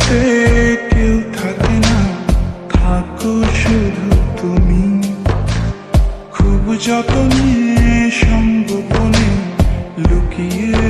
পৃথিবীতে কেউ থাকে না থাকো শুধু তুমি। খুব যতনে সম্গোপনে লুকিয়ে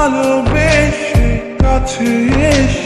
ভালোবেসে কাছে এসে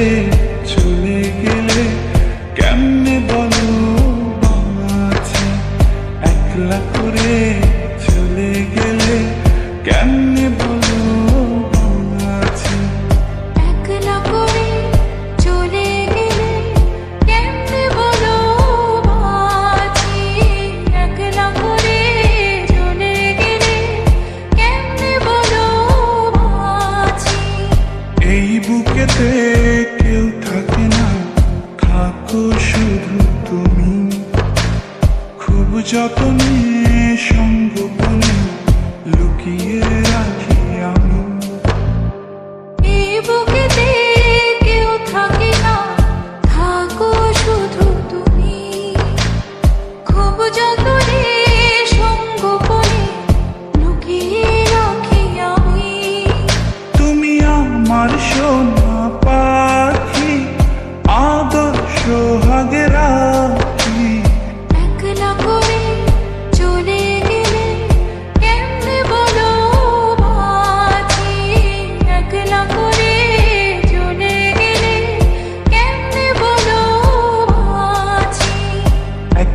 গেলে চলে গেলে কেমনে বলো আছে একলা করে চলে গেলে কেমনে বলো আছে একলা করে চলে গেলে কেমনে বলো আছে একলা করে চলে গেলে কেমনে বলো আছে এই বুকেতে যতনে সঙ্গ লুকিয়ে রাখি।